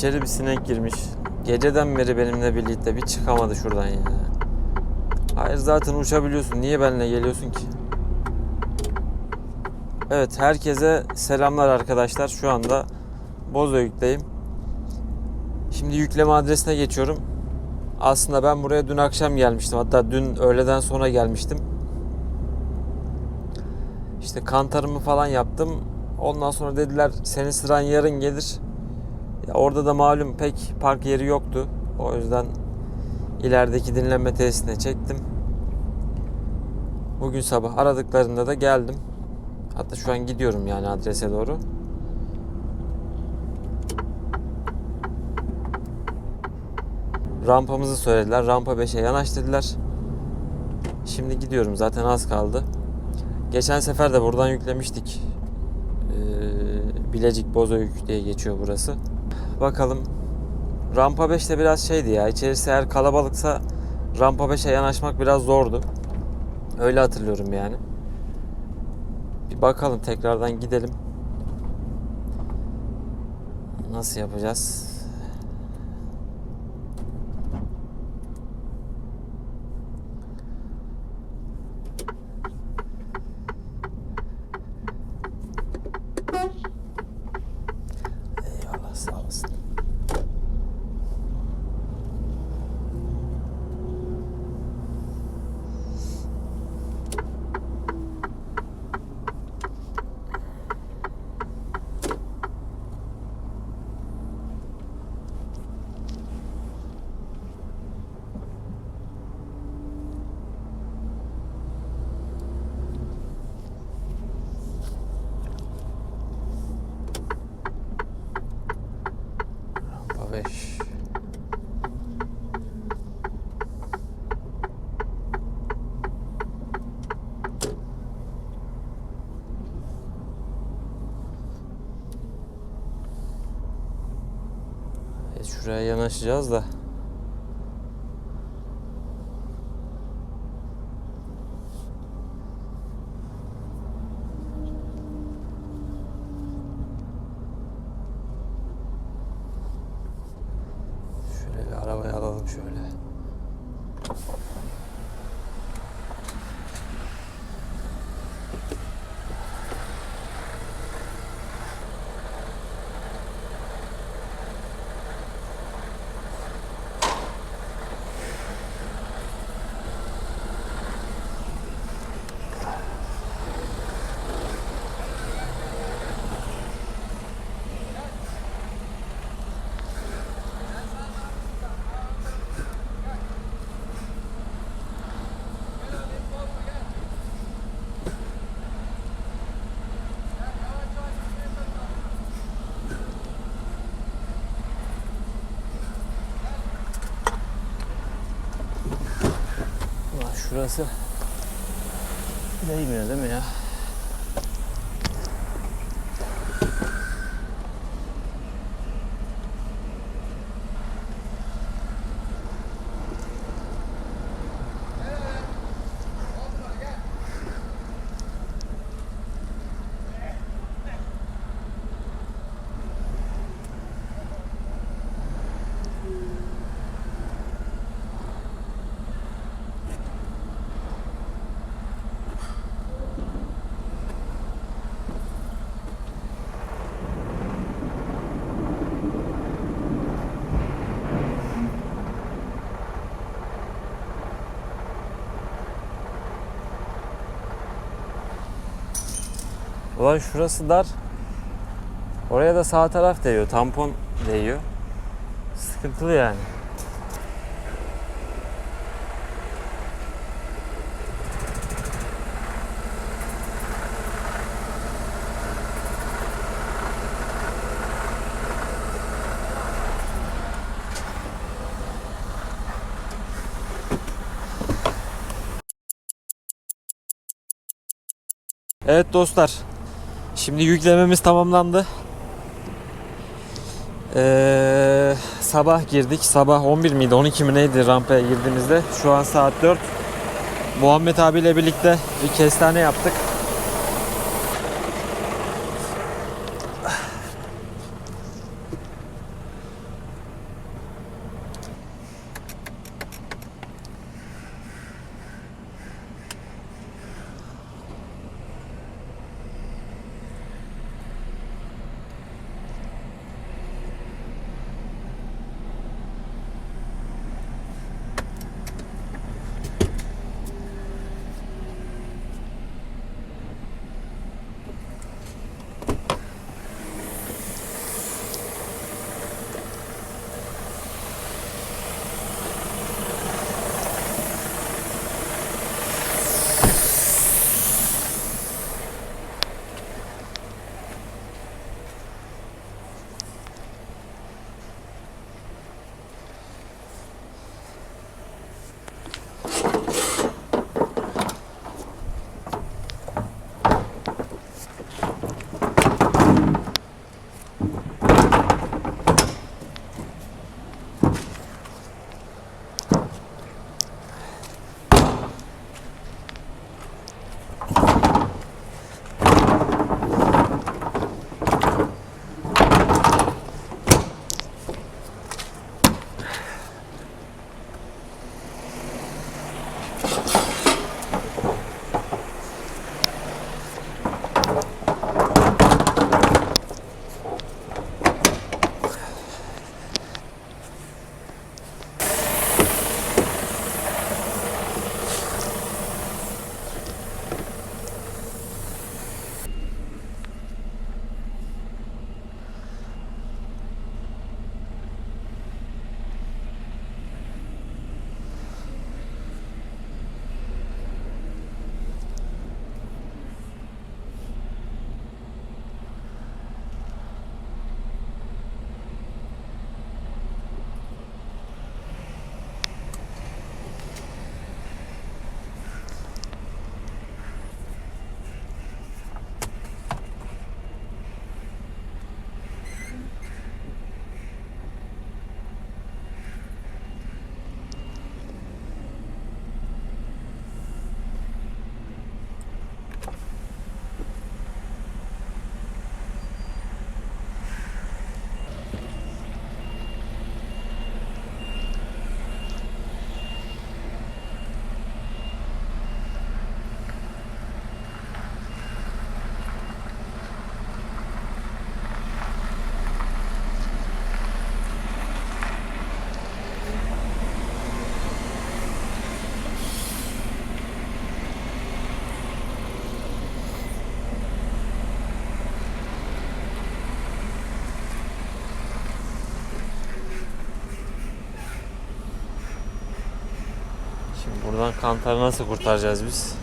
İçeri bir sinek girmiş. Geceden beri benimle birlikte bir çıkamadı şuradan ya. Hayır zaten uçabiliyorsun. Niye benimle geliyorsun ki? Evet herkese selamlar arkadaşlar. Şu anda Bozüyük'teyim. Şimdi yükleme adresine geçiyorum. Aslında ben buraya dün akşam gelmiştim. Hatta dün öğleden sonra gelmiştim. İşte kantarımı falan yaptım. Ondan sonra dediler senin sıran yarın gelir. Ya orada da malum pek park yeri yoktu. O yüzden ilerideki dinlenme tesisine çektim. Bugün sabah aradıklarında da geldim. Hatta şu an gidiyorum yani adrese doğru. Rampamızı söylediler. Rampa 5'e yanaş dediler. Şimdi gidiyorum zaten az kaldı. Geçen sefer de buradan yüklemiştik. Ee, Bilecik Bozüyük diye geçiyor burası. Bakalım. Rampa 5'te biraz şeydi ya. İçerisi eğer kalabalıksa rampa 5'e yanaşmak biraz zordu. Öyle hatırlıyorum yani. Bir bakalım tekrardan gidelim. Nasıl yapacağız? Eyvallah sağ olasın. Rampa 5. Evet, şuraya yanaşacağız da. Şöyle bir arabayı alalım şöyle. Ulan şurası değmiyor değil mi ya? Ulan şurası dar. Oraya da sağ taraf değiyor. Tampon değiyor. Sıkıntılı yani. Evet dostlar. Şimdi yüklememiz tamamlandı. Ee, sabah girdik. Sabah 11 miydi 12 mi neydi rampaya girdiğimizde. Şu an saat 4. Muhammed abiyle birlikte bir kestane yaptık. Kantarı nasıl kurtaracağız biz?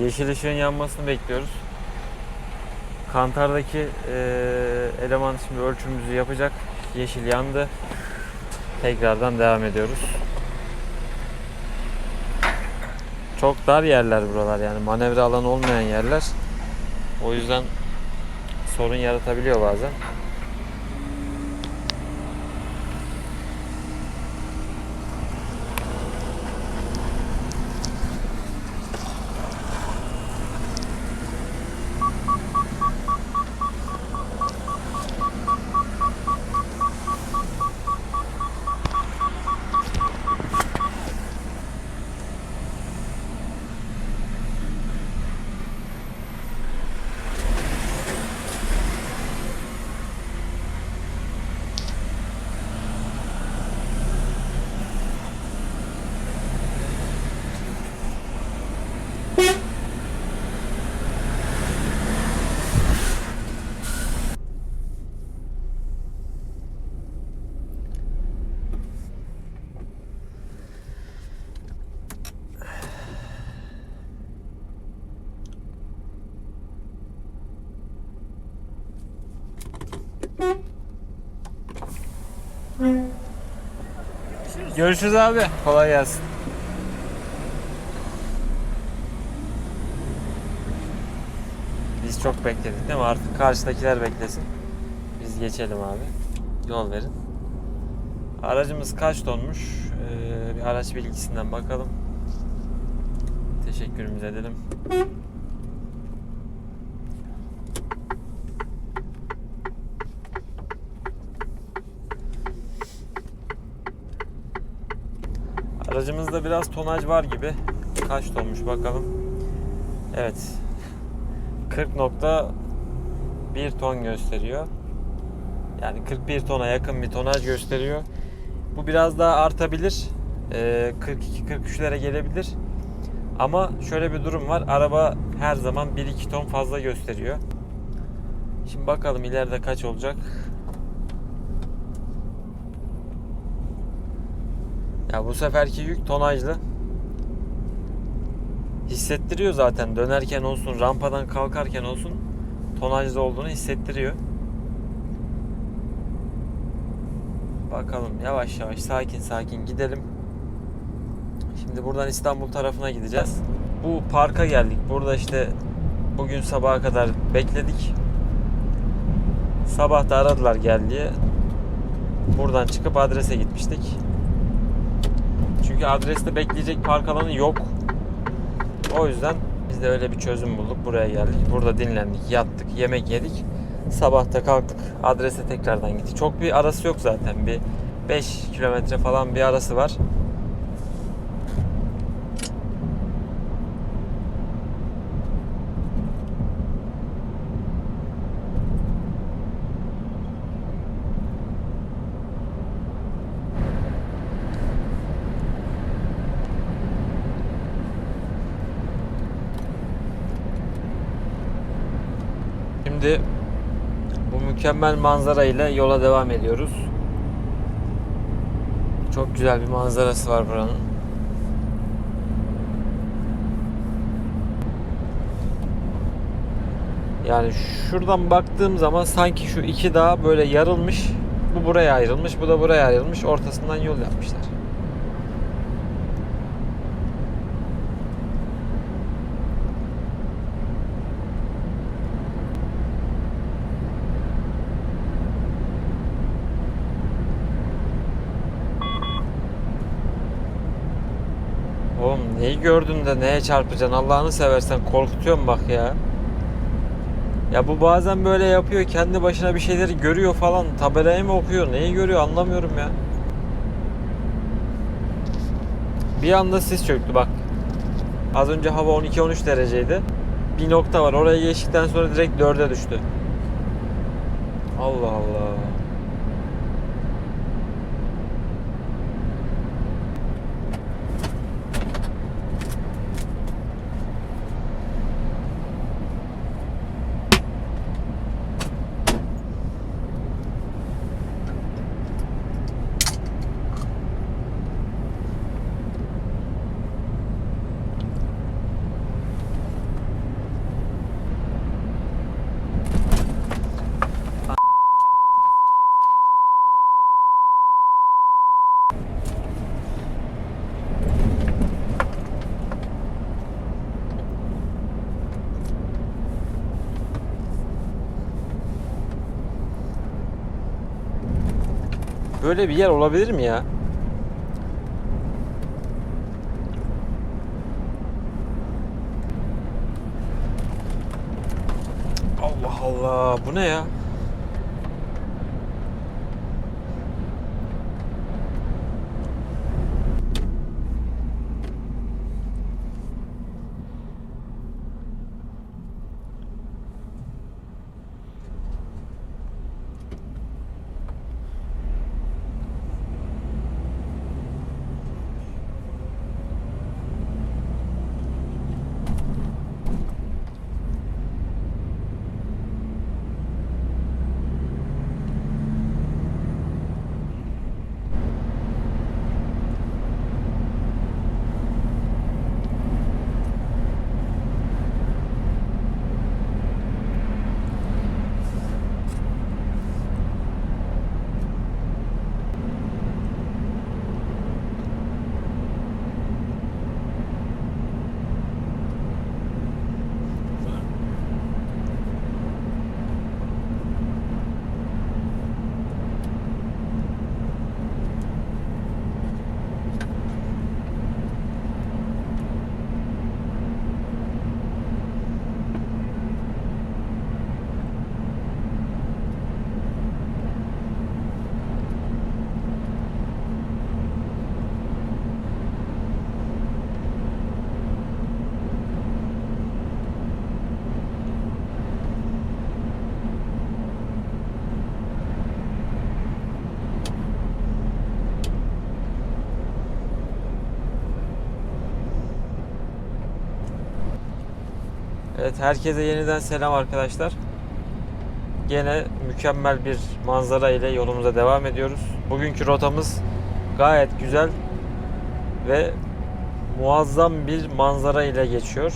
Yeşil ışığın yanmasını bekliyoruz. Kantar'daki eee, eleman şimdi ölçümümüzü yapacak. Yeşil yandı. Tekrardan devam ediyoruz. Çok dar yerler buralar yani manevra alanı olmayan yerler. O yüzden sorun yaratabiliyor bazen. Görüşürüz abi. Kolay gelsin. Biz çok bekledik değil mi? Artık karşıdakiler beklesin. Biz geçelim abi. Yol verin. Aracımız kaç tonmuş? Ee, bir araç bilgisinden bakalım. Teşekkürümüzü edelim. Aracımızda biraz tonaj var gibi. Kaç tonmuş bakalım. Evet. 40.1 ton gösteriyor. Yani 41 tona yakın bir tonaj gösteriyor. Bu biraz daha artabilir. Ee, 42-43'lere gelebilir. Ama şöyle bir durum var. Araba her zaman 1-2 ton fazla gösteriyor. Şimdi bakalım ileride kaç olacak. Ya bu seferki yük tonajlı. Hissettiriyor zaten dönerken olsun, rampadan kalkarken olsun tonajlı olduğunu hissettiriyor. Bakalım yavaş yavaş sakin sakin gidelim. Şimdi buradan İstanbul tarafına gideceğiz. Bu parka geldik. Burada işte bugün sabaha kadar bekledik. Sabah da aradılar gel diye. Buradan çıkıp adrese gitmiştik. Çünkü adreste bekleyecek park alanı yok. O yüzden biz de öyle bir çözüm bulduk. Buraya geldik. Burada dinlendik, yattık, yemek yedik. Sabah da kalktık. Adrese tekrardan gittik. Çok bir arası yok zaten. Bir 5 kilometre falan bir arası var. Şimdi bu mükemmel manzara ile yola devam ediyoruz. Çok güzel bir manzarası var buranın. Yani şuradan baktığım zaman sanki şu iki dağ böyle yarılmış. Bu buraya ayrılmış, bu da buraya ayrılmış. Ortasından yol yapmışlar. Neyi gördün de neye çarpacaksın Allah'ını seversen korkutuyorsun bak ya. Ya bu bazen böyle yapıyor kendi başına bir şeyleri görüyor falan tabelayı mı okuyor neyi görüyor anlamıyorum ya. Bir anda sis çöktü bak. Az önce hava 12-13 dereceydi. Bir nokta var oraya geçtikten sonra direkt 4'e düştü. Allah Allah. Böyle bir yer olabilir mi ya? Allah Allah bu ne ya? Evet herkese yeniden selam arkadaşlar. Gene mükemmel bir manzara ile yolumuza devam ediyoruz. Bugünkü rotamız gayet güzel ve muazzam bir manzara ile geçiyor.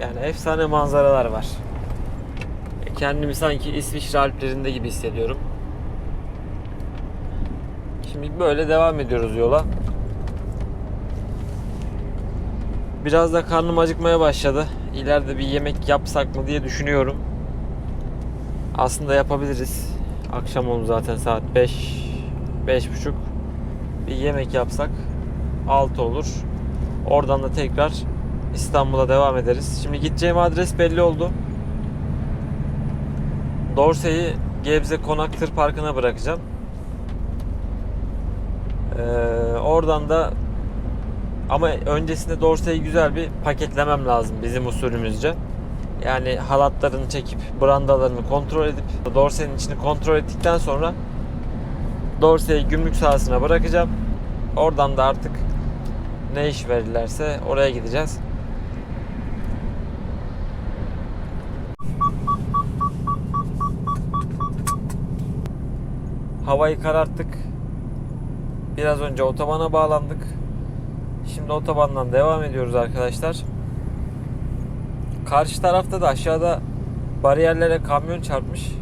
Yani efsane manzaralar var. Kendimi sanki İsviçre Alplerinde gibi hissediyorum. Şimdi böyle devam ediyoruz yola. Biraz da karnım acıkmaya başladı. İleride bir yemek yapsak mı diye düşünüyorum. Aslında yapabiliriz. Akşam oldu zaten saat 5 beş buçuk. Bir yemek yapsak 6 olur. Oradan da tekrar İstanbul'a devam ederiz. Şimdi gideceğim adres belli oldu. Dorsey'i Gebze Konak Tır Parkı'na bırakacağım. Ee, oradan da ama öncesinde Dorsey'i güzel bir paketlemem lazım bizim usulümüzce. Yani halatlarını çekip brandalarını kontrol edip Dorsey'nin içini kontrol ettikten sonra Dorsey'i gümrük sahasına bırakacağım. Oradan da artık ne iş verirlerse oraya gideceğiz. Havayı kararttık. Biraz önce otobana bağlandık. Şimdi otobandan devam ediyoruz arkadaşlar. Karşı tarafta da aşağıda bariyerlere kamyon çarpmış.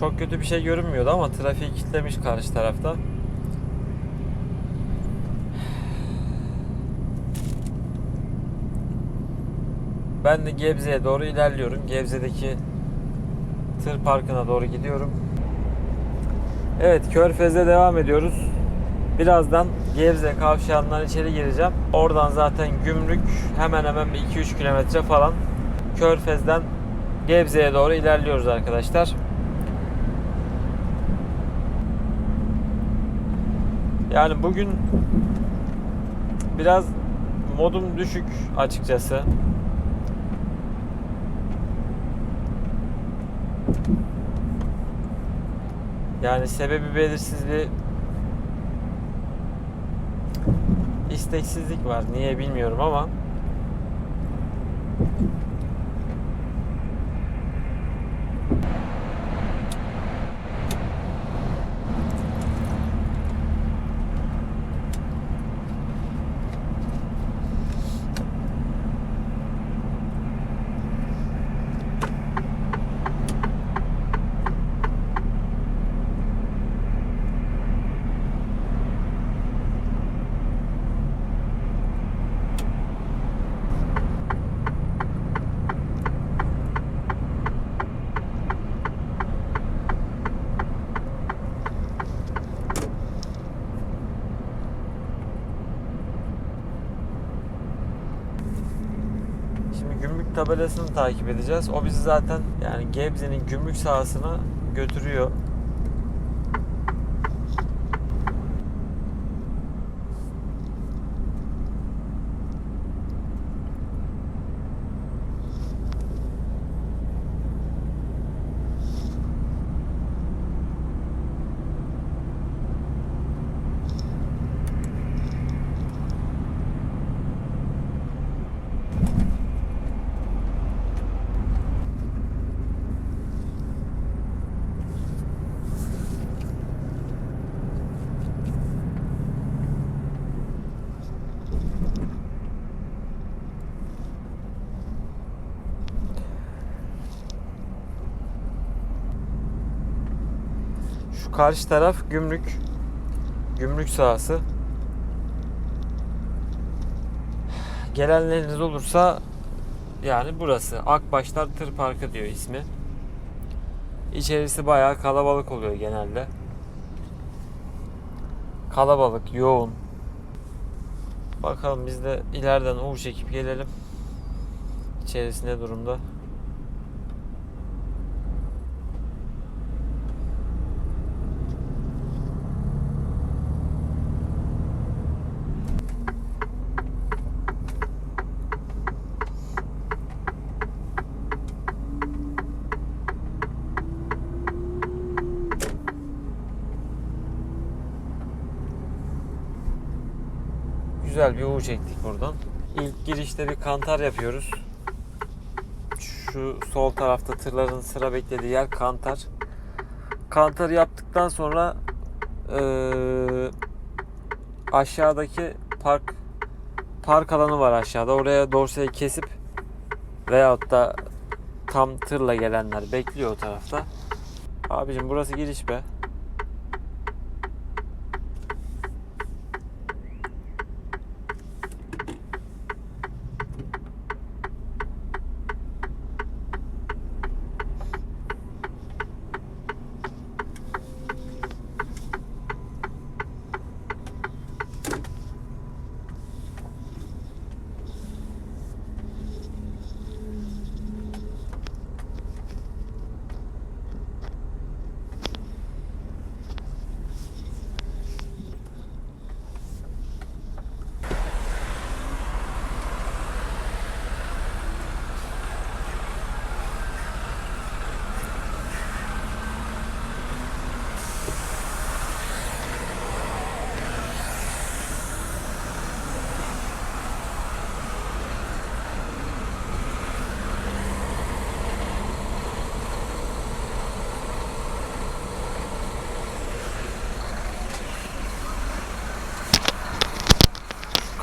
Çok kötü bir şey görünmüyordu ama trafiği kilitlemiş karşı tarafta. Ben de Gebze'ye doğru ilerliyorum. Gebze'deki tır parkına doğru gidiyorum. Evet Körfez'de devam ediyoruz. Birazdan Gebze kavşağından içeri gireceğim. Oradan zaten gümrük hemen hemen bir 2-3 kilometre falan. Körfez'den Gebze'ye doğru ilerliyoruz arkadaşlar. Yani bugün biraz modum düşük açıkçası. Yani sebebi belirsiz bir isteksizlik var. Niye bilmiyorum ama Şimdi gümrük tabelasını takip edeceğiz. O bizi zaten yani Gebze'nin gümrük sahasına götürüyor. Karşı taraf gümrük. Gümrük sahası. Gelenleriniz olursa yani burası. Akbaşlar Tır Parkı diyor ismi. İçerisi bayağı kalabalık oluyor genelde. Kalabalık, yoğun. Bakalım biz de ileriden U çekip gelelim. İçerisi ne durumda? Güzel bir U çektik buradan. İlk girişte bir kantar yapıyoruz. Şu sol tarafta tırların sıra beklediği yer kantar. Kantarı yaptıktan sonra eee, aşağıdaki park park alanı var aşağıda. Oraya dorseyi kesip veyahut da tam tırla gelenler bekliyor o tarafta. Abicim burası giriş be.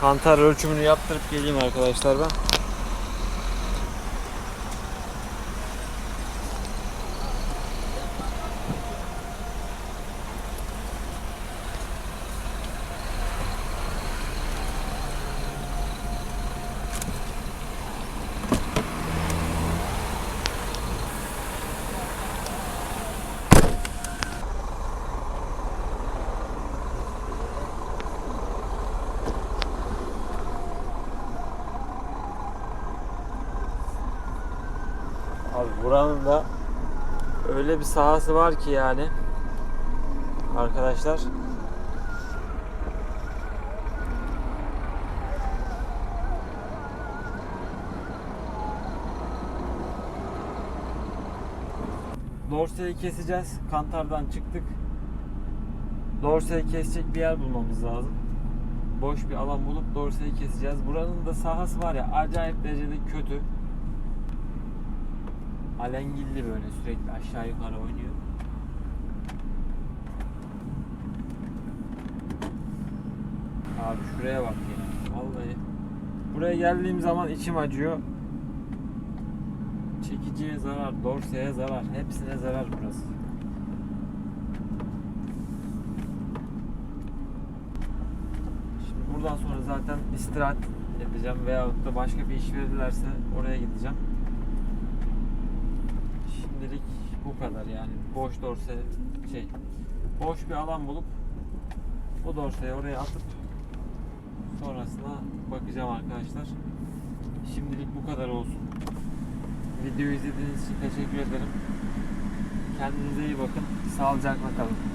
Kantar ölçümünü yaptırıp geleyim arkadaşlar ben. Buranın da öyle bir sahası var ki yani arkadaşlar Dorseyi keseceğiz. Kantardan çıktık. Dorseyi kesecek bir yer bulmamız lazım. Boş bir alan bulup dorseyi keseceğiz. Buranın da sahası var ya acayip derecede kötü. Alengilli böyle sürekli aşağı yukarı oynuyor. Abi şuraya bak ya. Vallahi. Buraya geldiğim zaman içim acıyor. Çekiciye zarar, dorseye zarar, hepsine zarar burası. Şimdi buradan sonra zaten istirahat edeceğim veyahut da başka bir iş verirlerse oraya gideceğim. Şimdilik bu kadar yani boş dorse şey boş bir alan bulup bu dorseyi oraya atıp sonrasına bakacağım arkadaşlar. Şimdilik bu kadar olsun. Videoyu izlediğiniz için teşekkür ederim. Kendinize iyi bakın. Sağlıcakla kalın.